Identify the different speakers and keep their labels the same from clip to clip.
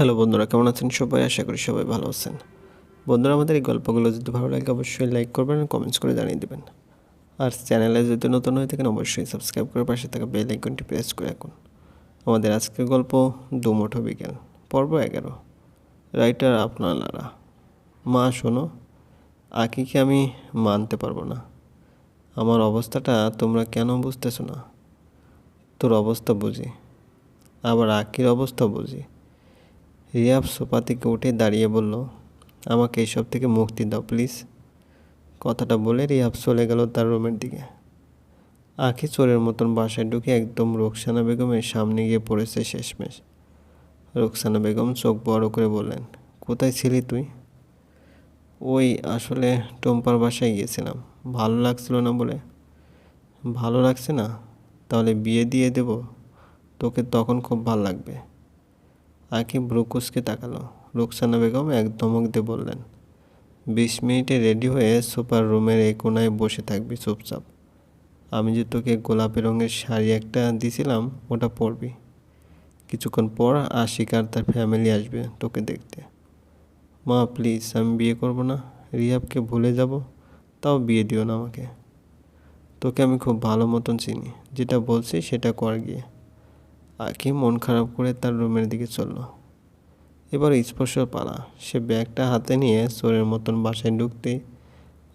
Speaker 1: Hello বন্ধুরা, কেমন আছেন সবাই? আশা করি সবাই ভালো আছেন। বন্ধুরা, আমাদের এই গল্পগুলো যদি ভালো লাগে, অবশ্যই লাইক করবেন কমেন্টস করে জানিয়ে দেবেন। আর চ্যানেলে যদি নতুন হয়ে থাকেন, অবশ্যই সাবস্ক্রাইব করে পাশে থাকা বেল আইকনটি প্রেস করে রাখুন। আমাদের আজকের গল্প দুমুঠো বিকেল, পর্ব এগারো। রাইটার আপনার লারা। মা, শোনো, আকিকে আমি মানতে পারব না। আমার অবস্থাটা তোমরা কেন বুঝতেছো না? তোর অবস্থা বুঝি। আবার আকির অবস্থা বুঝি। রিয়াব সোফা থেকে উঠে দাঁড়িয়ে বলল, আমাকে এসব থেকে মুক্তি দাও, প্লিজ। কথাটা বলে রিয়াব চলে গেল তার রুমের দিকে। আখি চোরের মতন বাসায় ঢুকে একদম রোকসানা বেগমের সামনে গিয়ে পড়েছে শেষমেশ। রোকসানা বেগম চোখ বড় করে বললেন, কোথায় ছিলি তুই? ওই আসলে টম্পার বাসায় গিয়েছিলাম। ভালো লাগছিল না বলে। ভালো লাগছে না? তাহলে বিয়ে দিয়ে দেব? তোকে তখন খুব ভালো লাগবে। আঁকি ব্রুকুসকে তাকালো। রুকসানা বেগম এক ধমক দিয়ে বললেন, বিশ মিনিটে রেডি হয়ে সুপার রুমের এই কোনায় বসে থাকবি চুপচাপ। আমি যে তোকে গোলাপি রঙের শাড়ি একটা দিছিলাম, ওটা পরবি। কিছুক্ষণ পর আশিক আর তার ফ্যামিলি আসবে তোকে দেখতে। মা প্লিজ আমি বিয়ে করব না। রিহাবকে ভুলে যাব, তাও বিয়ে দিও না আমাকে। তোকে আমি খুব ভালো মতন চিনি। যেটা বলছি সেটা কর গিয়ে। আঁকি মন খারাপ করে তার রুমের দিকে চলল। এবার স্পর্শর পালা। সে ব্যাগটা হাতে নিয়ে চোরের মতন বাসায় ঢুকতে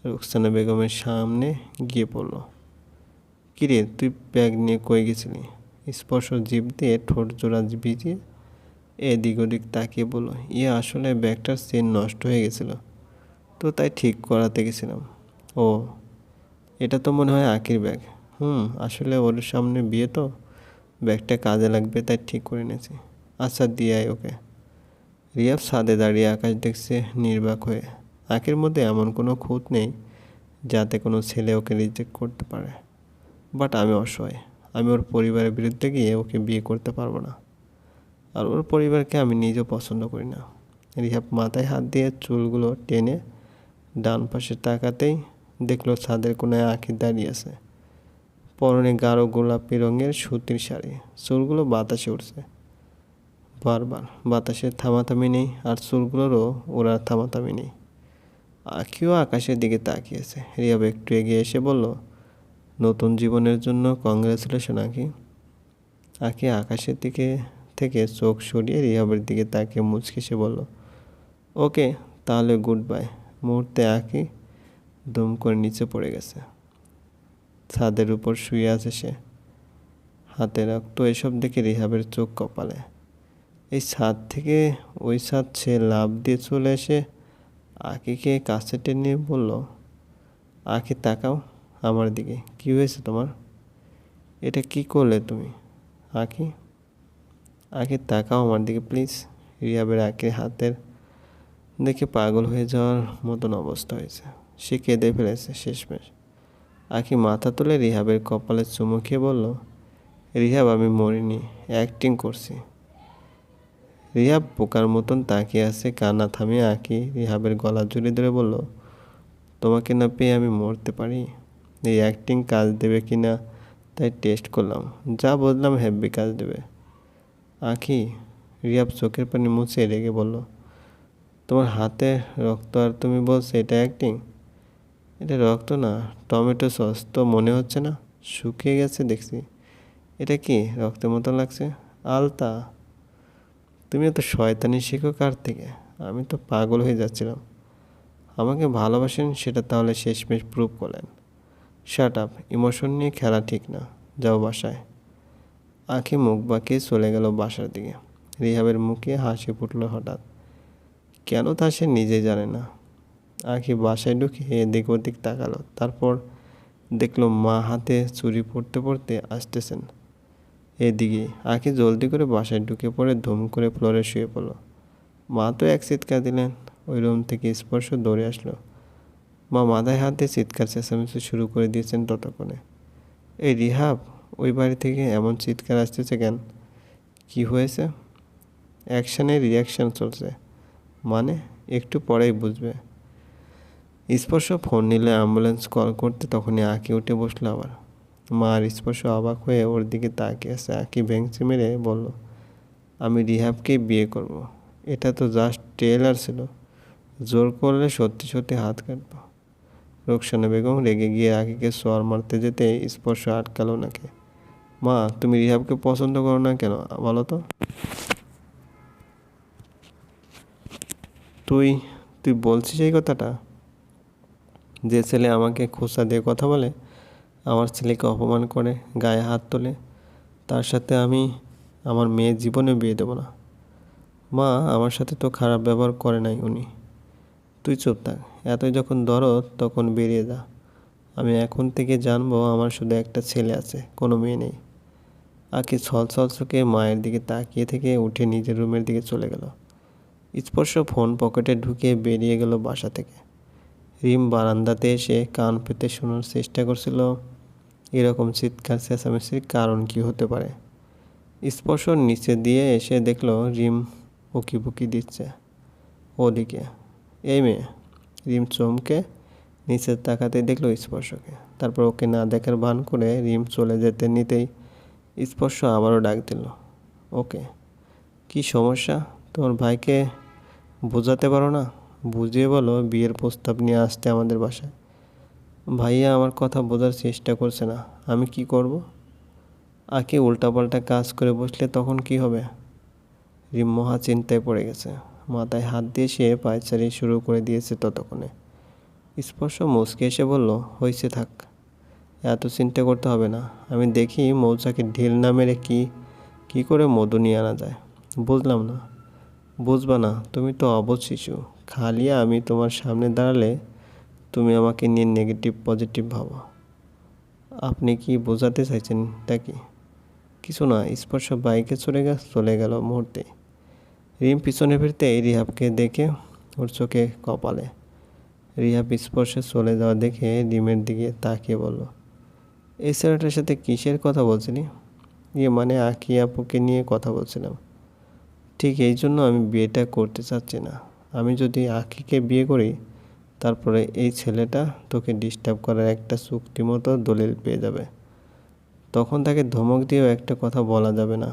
Speaker 1: রুকসানা বেগমের সামনে গিয়ে পড়ল। কিরে, তুই ব্যাগ নিয়ে কই গেছিলি? স্পর্শ জিভ দিয়ে ঠোঁট জোড়া ভিজিয়ে এদিক ওদিক তাকিয়ে বলল ইয়ে আসলে ব্যাগটার চেন নষ্ট হয়ে গেছিল। তো তাই ঠিক করাতে গেছিলাম। ও, এটা তো মনে হয় আঁকির ব্যাগ। হুম, আসলে ওর সামনে বিয়ে তো? ব্যাগটা কাজে লাগবে, তাই ঠিক করে নিয়েছি। আচ্ছা দিয়ে আয় ওকে। রিয়াব ছাদে দাঁড়িয়ে আকাশ দেখছে নির্বাক হয়ে। আঁকের মধ্যে এমন কোনো খুঁত নেই যাতে কোনো ছেলে ওকে রিজেক্ট করতে পারে। বাট আমি অসহায়। আমি ওর পরিবারের বিরুদ্ধে গিয়ে ওকে বিয়ে করতে পারব না। আর ওর পরিবারকে আমি নিজেও পছন্দ করি না। রিহাব মাথায় হাত দিয়ে চুলগুলো টেনে ডান পাশে তাকাতেই দেখল ছাদের কোনায় আঁকি দাঁড়িয়ে আছে। পরনে গাঢ় গোলাপি রঙের সুতির শাড়ি। চুলগুলো বাতাসে উঠছে বারবার বাতাসের থামাথামি নেই আর চুলগুলোরও ওরা থামাথামি নেই। আখিও আকাশের দিকে তাকিয়েছে। রিয়াব একটু এগিয়ে এসে বলল, নতুন জীবনের জন্য কংগ্রেচুলেশন আঁকি। আঁকি আকাশের দিকে থেকে চোখ সরিয়ে রিহাবের দিকে তাকিয়ে মুচকে সে বলল, ওকে, তাহলে গুড বাই। মুহূর্তে আঁকি দম করে নিচে পড়ে গেছে। ছাদের উপর শুয়ে আছে সে। হাতে রক্ত, এসব দেখে রিহাবের চোখ কপালে। এই ছাদ থেকে ওই ছাদ সে লাভ দিয়ে চলে এসে আঁকিকে কাছে টেনে বলল, আঁকি, তাকাও আমার দিকে। কি হয়েছে তোমার? এটা কি করলে তুমি, আঁকি? আঁকি, তাকাও আমার দিকে, প্লিজ। রিয়াবের আঁকির হাতের দেখে পাগল হয়ে যাওয়ার মতন অবস্থা হয়েছে। সে কেঁদে ফেলেছে শেষমেশ। আঁকি মাথা তুলে রিহাবের কপালে চুমু খেয়ে বলল, রিহাব, আমি মরিনি, অ্যাক্টিং করছি। রিহাব পোকার মতন তাকিয়ে আছে, কান্না থামিয়ে আঁকি রিহাবের গলা জুড়ে ধরে বলল, তোমাকে না পেয়ে আমি মরতে পারি? এই অ্যাক্টিং কাজ দেবে কি না, তাই টেস্ট করলাম। যা বললাম হ্যাব্বি কাজ দেবে। আঁকি রিয়াব চোখের পানি মুছে রেগে বলল, তোমার হাতে রক্ত আর তুমি বলছো এটা অ্যাক্টিং? এটা রক্ত না, টমেটো সস। তো মনে হচ্ছে না, শুকিয়ে গেছে দেখছি। এটা কি, রক্তের মতো লাগছে? আলতা। তুমি এত শয়তানি শেখো কার থেকে? আমি তো পাগল হয়ে যাচ্ছিলাম। আমাকে ভালোবাসেন, সেটা তাহলে শেষমেশ প্রুভ করলেন। শার্ট আপ ইমোশন নিয়ে খেলা ঠিক না, যাও বাসায়। আঁখি মুখ বাঁকিয়ে চলে গেল বাসার দিকে। রিহাবের মুখে হাসি ফুটল হঠাৎ। কেন তা সে নিজে জানে না। আঁখি বাসায় ঢুকে এদিক ওদিক তাকালো। তারপর দেখল মা হাতে চুরি পড়তে পড়তে আসতেছেন। এদিকে আঁকি জলদি করে বাসায় ঢুকে পড়ে ধুম করে ফ্লোরে শুয়ে পড়ল। মা তো এক চিৎকার দিলেন, ওই রুম থেকে স্পর্শ দৌড়ে আসলো। মা মাথায় হাতে চিৎকার চেঁচামেচি শুরু করে দিয়েছেন ততক্ষণে। এই রিহাব, ওই বাড়ি থেকে এমন চিৎকার আসতেছে কেন? কি হয়েছে? অ্যাকশানে রিয়াকশান চলছে। মানে একটু পরেই বুঝবে। স্পর্শ, ফোন নিলে অ্যাম্বুলেন্স কল করতে তখনই আঁকি উঠে বসল আবার। মা আর স্পর্শ অবাক হয়ে ওর দিকে তাকিয়ে আছে। আঁকি ভেঙচি মেরে বলল, আমি রিহাবকেই বিয়ে করব। এটা তো জাস্ট ট্রেলার ছিল। জোর করলে সত্যি সত্যি হাত কাটবো। রোকসানা বেগম রেগে গিয়ে আঁকিকে সোয়ার মারতে যেতে স্পর্শ আটকালো নাকি মা, তুমি রিহাবকে পছন্দ করো না কেন, বলো তো? তুই তুই বলছিস এই কথাটা? যে ছেলে আমাকে খোসা দিয়ে কথা বলে, আমার ছেলেকে অপমান করে, গায়ে হাত তোলে, তার সাথে আমি আমার মেয়ের জীবনে বিয়ে দেবো না। মা, আমার সাথে তো খারাপ ব্যবহার করে নাই উনি। তুই চুপ থাক, এতই যখন দরদ, তখন বেরিয়ে যা। আমি এখন থেকে জানব আমার শুধু একটা ছেলে আছে, কোনো মেয়ে নেই। আকি ছল ছল চোখে মায়ের দিকে তাকিয়ে থেকে উঠে নিজের রুমের দিকে চলে গেল। স্পর্শ ফোন পকেটে ঢুকিয়ে বেরিয়ে গেল বাসা থেকে। রিম বারান্দাতে এসে কান পেতে শোনার চেষ্টা করছিল। এরকম চিৎকার, চেঁচামেচির কারণ কি হতে পারে? স্পর্শ নিচে দিয়ে এসে দেখল রিম উকি বুকি দিচ্ছে। ওদিকে, এই মেয়ে। রিম চমকে নিচে তাকাতে দেখল স্পর্শকে। তারপর ওকে না দেখার ভান করে রিম চলে যেতে নিতেই স্পর্শ আবারও ডাক দিল, ওকে, কি সমস্যা? তোমার ভাইকে বোঝাতে পারো না? বুঝিয়ে বলো, বিয়ের প্রস্তাব নিয়ে আসতে আমাদের বাসায়। ভাইয়া আমার কথা বোঝার চেষ্টা করছে না। আমি কি করব? আকে উল্টাপাল্টা কাজ করে বসলে তখন কি হবে? রিম মহা চিন্তায় পড়ে গেছে। মাথায় হাত দিয়ে সে পায়চারি শুরু করে দিয়েছে ততক্ষণে। স্পর্শ মুচকে এসে বলল হয়েছে থাক। এত চিন্তা করতে হবে না। আমি দেখি মৌচাকে ঢিল না মেরে কি, কী করে মধু নিয়ে আনা যায়। বুঝলাম না। বুঝবা না, তুমি তো অবধ শিশু। খালি আমি তোমার সামনে দাঁড়ালে তুমি আমাকে নিয়ে নেগেটিভ পজিটিভ ভাবো। আপনি কি বোঝাতে চাইছেন তা কি? কিছু না, স্পর্শ বাইকে চলে গেল চলে গেল মুহূর্তে। রিম পিছনে ফিরতে এই রিহাবকে দেখে ওর চোখে কপালে। রিহাব স্পর্শে চলে যাওয়া দেখে রিমের দিকে তাকিয়ে বলল, এই ছেলেটার সাথে কিসের কথা বলছিলি? ইয়ে মানে আঁকি আপুকে নিয়ে কথা বলছিলাম। ঠিক এই জন্য আমি বিয়েটা করতে চাচ্ছি না। আমি যদি আঁকিকে বিয়ে করি, তারপরে এই ছেলেটা তোকে ডিস্টার্ব করার একটা চুক্তি মতো দলিল পেয়ে যাবে। তখন তাকে ধমক দিয়েও একটা কথা বলা যাবে না।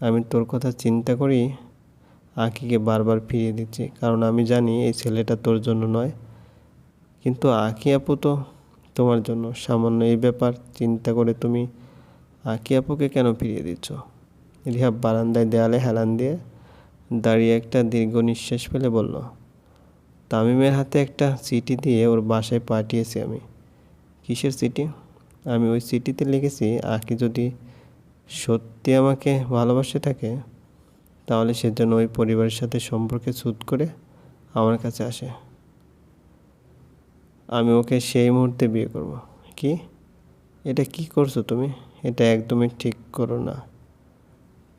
Speaker 1: আমি তোর কথা চিন্তা করি আঁকিকে বারবার ফিরিয়ে দিচ্ছি, কারণ আমি জানি এই ছেলেটা তোর জন্য নয়। কিন্তু আঁকি আপু তো তোমার জন্য সামান্য এই ব্যাপার, চিন্তা করে তুমি আঁকি আপুকে কেন ফিরিয়ে দিচ্ছ? রিহাব বারান্দায় দেয়ালে হেলান দিয়ে দাঁড়িয়ে একটা দীর্ঘ নিঃশ্বাস ফেলে বলল, তামিমের হাতে একটা চিঠি দিয়ে ওর বাসায় পাঠিয়েছি আমি। কিসের চিঠি? আমি ওই চিঠিতে লিখেছি, আঁকি যদি সত্যি আমাকে ভালোবাসে থাকে, তাহলে সে যেন ওই পরিবারের সাথে সম্পর্কে ছুট করে আমার কাছে আসে। আমি ওকে সেই মুহূর্তে বিয়ে করব। কি? এটা কি করছ তুমি? এটা একদমই ঠিক করো না।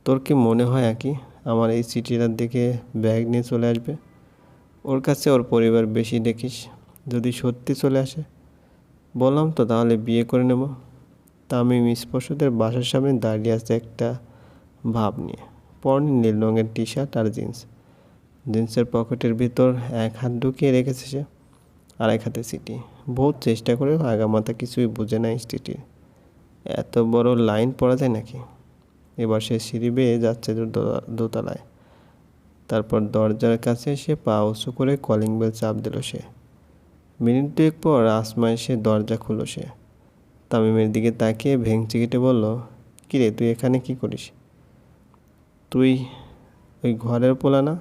Speaker 1: তোর কি মনে হয় কি আমার এই সিটিটার দেখে ব্যাগ নিয়ে চলে আসবে। ওর কাছে ওর পরিবার বেশি দেখিস, যদি সত্যি চলে আসে। বললাম তো, তাহলে বিয়ে করে নেব। তা আমি স্পর্শদের বাসার সামনে দাঁড়িয়ে আছে একটা ভাব নিয়ে। পরনে নীল রঙের টি শার্ট আর জিন্স। জিন্সের পকেটের ভিতর এক হাত ঢুকিয়ে রেখেছে সে আর এক হাতে সিটি। বহুত চেষ্টা করেও আগামাথা কিছুই বুঝে না স্টিটির এত বড় লাইন পড়া যায় নাকি? এবার সে সিঁড়ি বেয়ে যাচ্ছে দোতলায়। তারপর দরজার কাছে এসে পা উঁচু করে কলিং বেল চাপ দিল সে। মিনিট দুয়েক পর আসমা এসে দরজা খুলো সে। তামিমের দিকে তাকিয়ে ভেঙচি কেটে বলল, কিরে, তুই এখানে কি করিস? তুই ওই ঘরের পোলা না?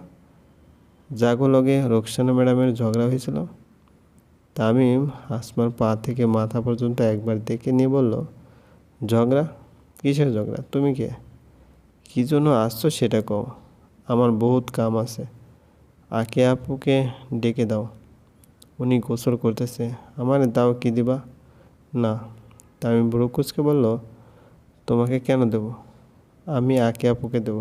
Speaker 1: জাগো লগে, রোকসানা ম্যাডামের ঝগড়া হয়েছিল। তামিম আসমার পা থেকে মাথা পর্যন্ত একবার দেখে নিয়ে বলল, ঝগড়া? কিসের ঝগড়া? তুমি কে? কী জন্য আসছো সেটা কও। আমার বহুত কাম আছে। আকে আপুকে ডেকে দাও। উনি গোসল করতেছে। আমার দাও কি দিবা? না। তা আমি বুড়ো বলল, তোমাকে কেন দেব? আমি আকে আপুকে দেব।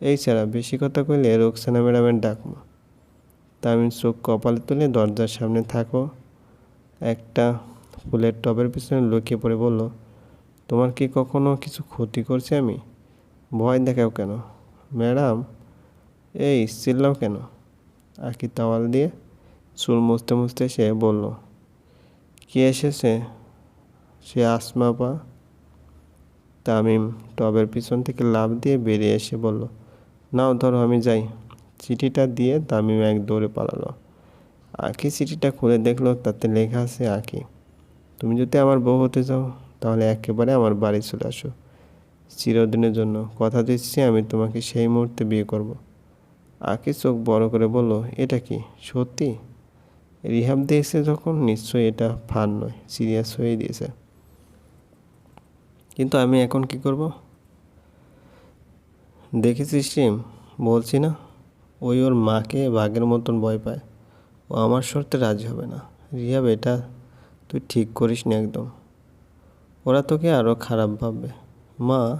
Speaker 1: এই ছাড়া বেশি কথা কইলে রোকসানা ম্যাডামের ডাকবো। আমি চোখ কপালে তুলে দরজার সামনে থাকো একটা ফুলের টবের পিছনে লুকিয়ে পড়ে বলল, তোমার কি কখনো কিছু ক্ষতি করছে আমি? ভয় দেখাও কেন? ম্যাডাম, এই চিল্লাও কেন? আকি তাওয়াল দিয়ে চুল মুছতে মুছতে সে বলল, কে এসেছে? সে আসমা পা তামিম। টবের পিছন থেকে লাভ দিয়ে বেরিয়ে এসে বলল, নাও, ধরো, আমি যাই। চিঠিটা দিয়ে তামিম এক দৌড়ে পালালো। আঁকি চিঠিটা খুলে দেখল, তাতে লেখা আছে, আঁকি, তুমি যদি আমার বউ হতে চাও, তাহলে একেবারে আমার বাড়ি চলে আসো। চিরদিনের জন্য কথা দিচ্ছি, আমি তোমাকে সেই মুহূর্তে বিয়ে করব। আঁকি চোখ বড় করে বলল, এটা কি, সত্যি? রিহাব দিয়েছে যখন, নিশ্চয়ই এটা ফান নয়, সিরিয়াস হয়ে দিয়েছে। কিন্তু আমি এখন কি করব? দেখেছিস রিম, বলছি না, ওই ওর মাকে বাঘের মতন ভয় পায়। ও আমার শর্তে রাজি হবে না। রিহাব, এটা তুই ঠিক করিস না একদম। ওরা তোকে আরও খারাপ ভাববে। মা,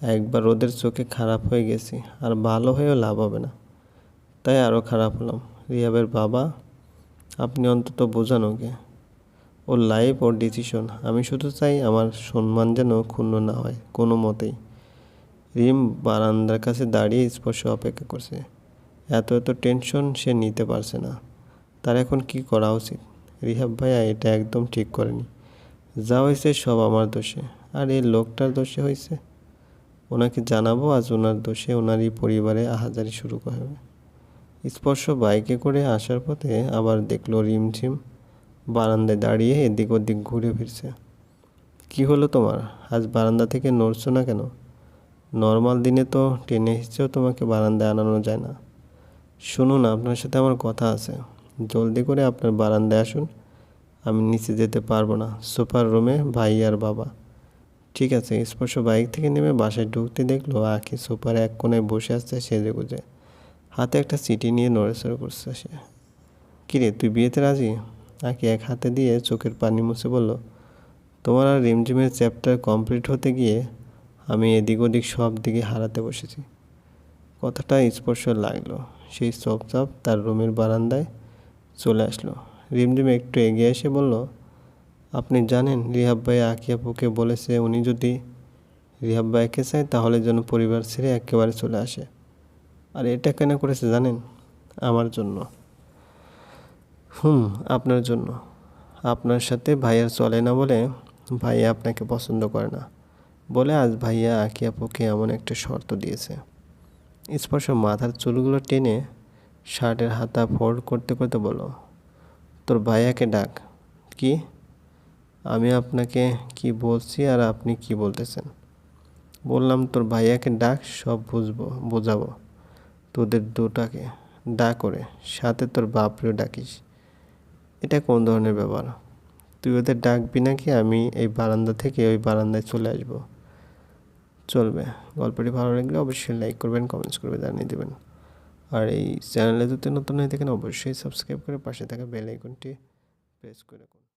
Speaker 1: একবার ওদের চোখে খারাপ হয়ে গেছি, আর ভালো হয়েও লাভ হবে না। তাই আরও খারাপ হলাম। রিয়াবের বাবা, আপনি অন্তত বোঝান ওকে। ওর লাইফ ওর ডিসিশন আমি শুধু চাই আমার সম্মান যেন ক্ষুণ্ণ না হয়, কোনো মতেই। রিম বারান্দার কাছে দাঁড়িয়ে স্পর্শ অপেক্ষা করছে। এত এত টেনশন সে নিতে পারছে না। তার এখন কি করা উচিত? রিহাব ভাইয়া এটা একদম ঠিক করেনি। যা হয়েছে সব আমার দোষে। আর এই লোকটার দোষে হয়েছে। ওনাকে জানাব, আজ ওনার দোষে ওনারই পরিবারে আহাজারি শুরু হবে। স্পর্শ বাইকে করে আসার পথে আবার দেখল রিমঝিম বারান্দায় দাঁড়িয়ে এদিক ওদিক ঘুরে ফিরছে। কি হলো তোমার? আজ বারান্দা থেকে নড়ছো না কেন? নর্মাল দিনে তো টেনে এসেছেও তোমাকে বারান্দায় আনানো যায় না। শুনুন, আপনার সাথে আমার কথা আছে। জলদি করে আপনার বারান্দায় আসুন। আমি নিচে যেতে পারব না। সুপার রুমে ভাই আর বাবা। ঠিক আছে, স্পর্শ বাইক থেকে নেমে বাসায় ঢুকতে দেখল আঁকি সুপার এক কোনায় বসে আসছে সেজে গুজে হাতে একটা সিটি নিয়ে নড়েচড়ে করছে সে। কিরে, তুই বিয়েতে রাজি? আঁকি এক হাতে দিয়ে চোখের পানি মুছে বলল, তোমার আর রিমঝিমের চ্যাপ্টার কমপ্লিট হতে গিয়ে আমি এদিক ওদিক সব দিকে হারাতে বসেছি। কথাটা স্পর্শ লাগল। সেই চপচাপ তার রুমের বারান্দায় চলে আসলো। রিমঝিম একটু এগিয়ে এসে বলল আপনি জানেন, রিহাব ভাই আকিয়াপুকে বলেছে, উনি যদি রিহাব ভাইকে চায়, তাহলে যেন পরিবার ছেড়ে একেবারে চলে আসে। আর এটা কেন করেছে জানেন? আমার জন্য। হুম, আপনার জন্য। আপনার সাথে ভাইয়ার চলে না বলে ভাইয়া আপনাকে পছন্দ করে না। বলে আজ ভাইয়া আকিয়াপুকে এমন একটা শর্ত দিয়েছে। স্পর্শ মাথার চুলগুলো টেনে শার্টের হাতা ফোল্ড করতে করতে বলো তোর ভাইয়াকে ডাক। কি? আমি আপনাকে কি বলছি আর আপনি কি বলতেছেন? বললাম, তোর ভাইয়াকে ডাক, সব বুঝব, বোঝাবো। তোদের দুটাকে ডাক করে, সাথে তোর বাপরেও ডাকিস। এটা কোন ধরনের ব্যাপার? তুই ওদের ডাকবি নাকি? আমি এই বারান্দা থেকে ওই বারান্দায় চলে আসব। চলবে। গল্পটি ভালো লাগলে অবশ্যই লাইক করবেন, কমেন্টস করবে জানিয়ে দেবেন। আর এই চ্যানেলে যদি নতুন হয়ে থাকেন, অবশ্যই সাবস্ক্রাইব করে পাশে থাকা বেল আইকনটি প্রেস করে